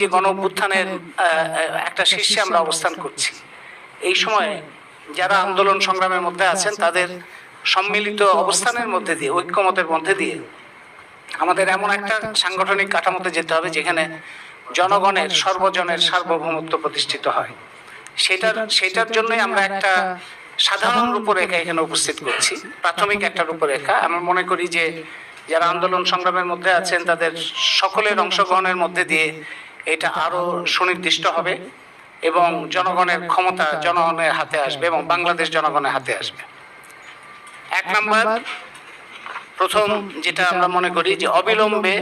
যে গণ অভ্যুত্থানের একটা শীর্ষে আমরা অবস্থান করছি। এই সময়ে যারা আন্দোলন সংগ্রামের মধ্যে আছেন তাদের সম্মিলিত অবস্থানের মধ্যে দিয়ে ঐক্যমতের মধ্যে দিয়ে আমাদের এমন একটা সাংগঠনিক কাঠামোতে যেতে হবে যেখানে জনগণের সর্বজনের সার্বভৌমত্ব প্রতিষ্ঠিত হয়। সেটার সেটার জন্যই আমরা একটা সাধারণ রূপরেখা এখানে উপস্থিত করছি। প্রাথমিক একটা রূপরেখা। আমরা মনে করি যে যারা আন্দোলন সংগ্রামের মধ্যে আছেন তাদের সকলের অংশগ্রহণের মধ্যে দিয়ে এটা আরও সুনির্দিষ্ট হবে এবং জনগণের ক্ষমতা জনগণের হাতে আসবে এবং বাংলাদেশ জনগণের হাতে আসবে। এক নম্বর প্রথম যেটা আমরা মনে করি যে অবিলম্বে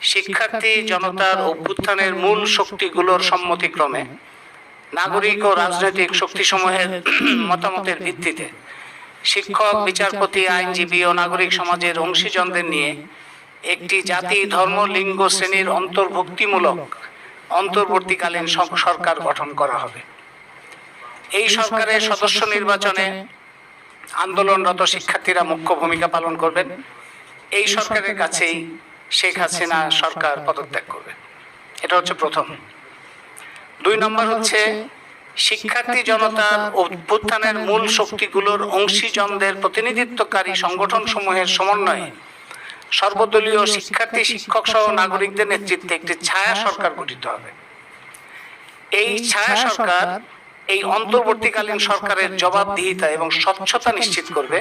শিক্ষার্থী জনতার অভ্যুত্থানের মূল শক্তিগুলোর সম্মতিক্রমে নাগরিক ও রাজনৈতিক শক্তিসমূহের মতামতের ভিত্তিতে শিক্ষক বিচারপতি আইনজীবী ও নাগরিক সমাজের অংশীজনদের নিয়ে একটি জাতি ধর্ম লিঙ্গ শ্রেণির অন্তর্ভুক্তিমূলক অন্তর্বর্তীকালীন সরকার গঠন করা হবে। এই সরকারের সদস্য নির্বাচনে আন্দোলনরত শিক্ষার্থীরা মুখ্য ভূমিকা পালন করবেন। এই সরকারের কাছেই শেখ হাসিনা সরকার পদত্যাগ করবে। এটা হচ্ছে প্রথম। দুই নম্বর হচ্ছে শিক্ষার্থী জনতার অভ্যুত্থানের মূল শক্তিগুলোর অংশীজনদের প্রতিনিধিত্বকারী সংগঠন সমূহের সমন্বয়ে সর্বদলীয় শিক্ষার্থী শিক্ষক সহ নাগরিকদের নেতৃত্বে একটি ছায়া সরকার গঠিত হবে। এই ছায়া সরকার এই অন্তর্বর্তীকালীন সরকারের জবাবদিহিতা এবং স্বচ্ছতা নিশ্চিত করবে।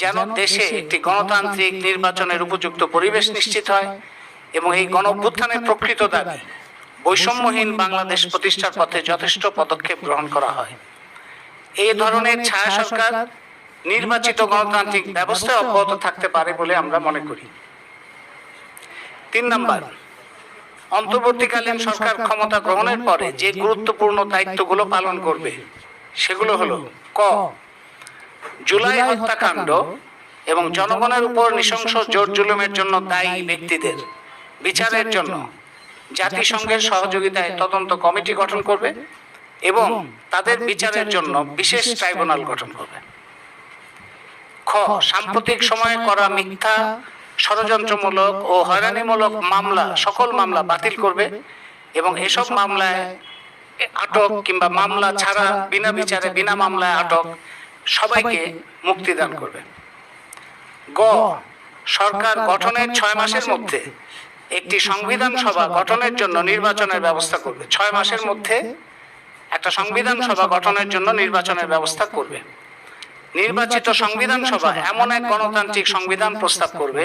যেন দেশে একটি গণতান্ত্রিক নির্বাচনের উপযুক্ত পরিবেশ নিশ্চিত হয় এবং এই গণ অভ্যুত্থানের প্রকৃত দাবি বৈষম্যহীন বাংলাদেশ প্রতিষ্ঠার পথে যথেষ্ট পদক্ষেপ গ্রহণ করা হয়। এই ধরনের ছায়া সরকার নির্বাচিত গণতান্ত্রিক ব্যবস্থায় অব্যাহত থাকতে পারে বলে আমরা মনে করি। তিন নম্বর, অন্তর্বর্তীকালীন সরকার ক্ষমতা গ্রহণের পরে যে গুরুত্বপূর্ণ দায়িত্বগুলো পালন করবে, সেগুলো হলো ক, জুলাই হত্যাকাণ্ড এবং জনগণের উপর নৃশংস জোর জুলুমের জন্য দায়ী ব্যক্তিদের বিচারের জন্য জাতিসংঘের সহযোগিতায় তদন্ত কমিটি গঠন করবে এবং তাদের বিচারের জন্য বিশেষ ট্রাইব্যুনাল গঠন করবে। খ সাম্প্রতিক সময়ে করা মিথ্যা ষড়যন্ত্রমূলক ও হয়রানিমূলক মামলা সকল মামলা বাতিল করবে এবং এসব মামলায় আটক কিংবা মামলা ছাড়া বিনা বিচারে বিনা মামলায় আটক সবাইকে মুক্তিদান করবে। গ সরকার গঠনের ছয় মাসের মধ্যে একটি সংবিধান সভা গঠনের জন্য নির্বাচনের ব্যবস্থা করবে। ছয় মাসের মধ্যে একটা সংবিধান সভা গঠনের জন্য নির্বাচনের ব্যবস্থা করবে। নির্বাচিত সংবিধান সভা এমন এক গণতান্ত্রিক সংবিধান প্রস্তাব করবে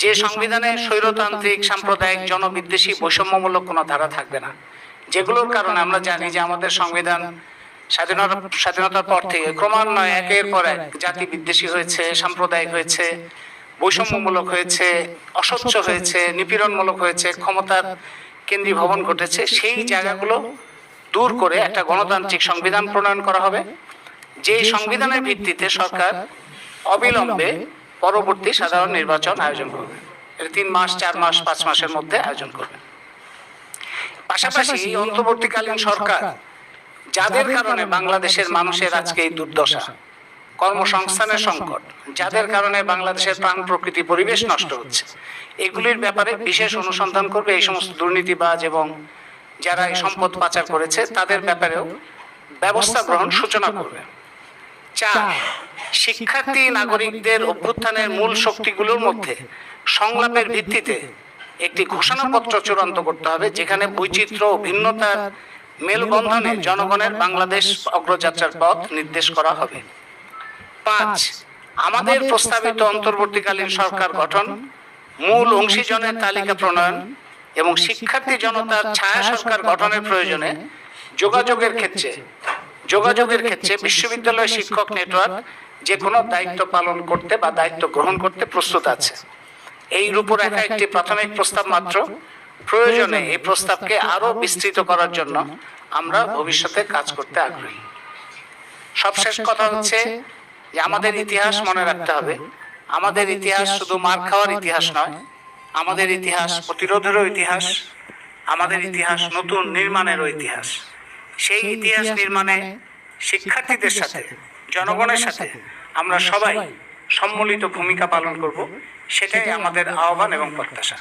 যে সংবিধানে স্বৈরতান্ত্রিক সাম্প্রদায়িক জনবিদ্বেষী বৈষম্যমূলক কোনো ধারা থাকবে না। যেগুলোর কারণে আমরা জানি যে আমাদের সংবিধান স্বাধীনতা স্বাধীনতার পর থেকে ক্রমান্বয়ে একের পর এক জাতি বিদ্বেষী হয়েছে সাম্প্রদায়িক হয়েছে বৈষম্যমূলক হয়েছে অস্বচ্ছ হয়েছে নিপীড়নমূলক হয়েছে ক্ষমতার কেন্দ্রীভবন ঘটেছে সেই জায়গাগুলো দূর করে একটা গণতান্ত্রিক সংবিধান প্রণয়ন করা হবে। যে সংবিধানের ভিত্তিতে সরকার অবিলম্বে পরবর্তী সাধারণ নির্বাচন আয়োজন করবে। এটা তিন মাস চার মাস পাঁচ মাসের মধ্যে আয়োজন করবে। পাশাপাশি অন্তর্বর্তীকালীন সরকার যাদের কারণে বাংলাদেশের মানুষের আজকে এই দুর্দশা কর্মসংস্থানের সংকট যাদের কারণে বাংলাদেশের প্রাণ প্রকৃতি পরিবেশ নষ্ট হচ্ছে। এগুলির ব্যাপারে বিশেষ অনুসন্ধান করবে এই সমস্ত দুর্নীতিবাজ এবং যারা এই সম্পদ পাচার করেছে তাদের ব্যাপারেও ব্যবস্থা গ্রহণ সূচনা করবে। চার শিক্ষার্থী নাগরিকদের অভ্যুত্থানের মূল শক্তিগুলোর মধ্যে সংলাপের ভিত্তিতে একটি ঘোষণাপত্র চূড়ান্ত করতে হবে যেখানে বৈচিত্র্য ও ভিন্নতার মেলবন্ধনে জনগণের বাংলাদেশ অগ্রযাত্রার পথ নির্দেশ করা হবে। পাঁচ আমাদের প্রস্তাবিত অন্তর্বর্তীকালীন সরকার গঠন মূল অংশীজনের তালিকা প্রণয়ন এবং শিক্ষার্থী জনতার ছায়া সরকার গঠনের প্রয়োজনে যোগাযোগের ক্ষেত্রে যোগাযোগের ক্ষেত্রে বিশ্ববিদ্যালয় শিক্ষক নেটওয়ার্ক যে কোনো দায়িত্ব পালন করতে বা দায়িত্ব গ্রহণ করতে প্রস্তুত আছে। এই রূপরেখা একটি প্রাথমিক প্রস্তাব মাত্র। প্রয়োজনে এই প্রস্তাবকে আরও বিস্তৃত করার জন্য আমরা ভবিষ্যতে কাজ করতে আগ্রহী। সবশেষ কথা হচ্ছে যে আমাদের ইতিহাস মনে রাখতে হবে। আমাদের ইতিহাস শুধু মার খাওয়ার ইতিহাস নয় আমাদের ইতিহাস প্রতিরোধেরও ইতিহাস আমাদের ইতিহাস নতুন নির্মাণেরও ইতিহাস। সেই ইতিহাস নির্মাণে শিক্ষার্থীদের সাথে জনগণের সাথে আমরা সবাই সম্মিলিত ভূমিকা পালন করব। সেটাই আমাদের আহ্বান এবং প্রত্যাশা।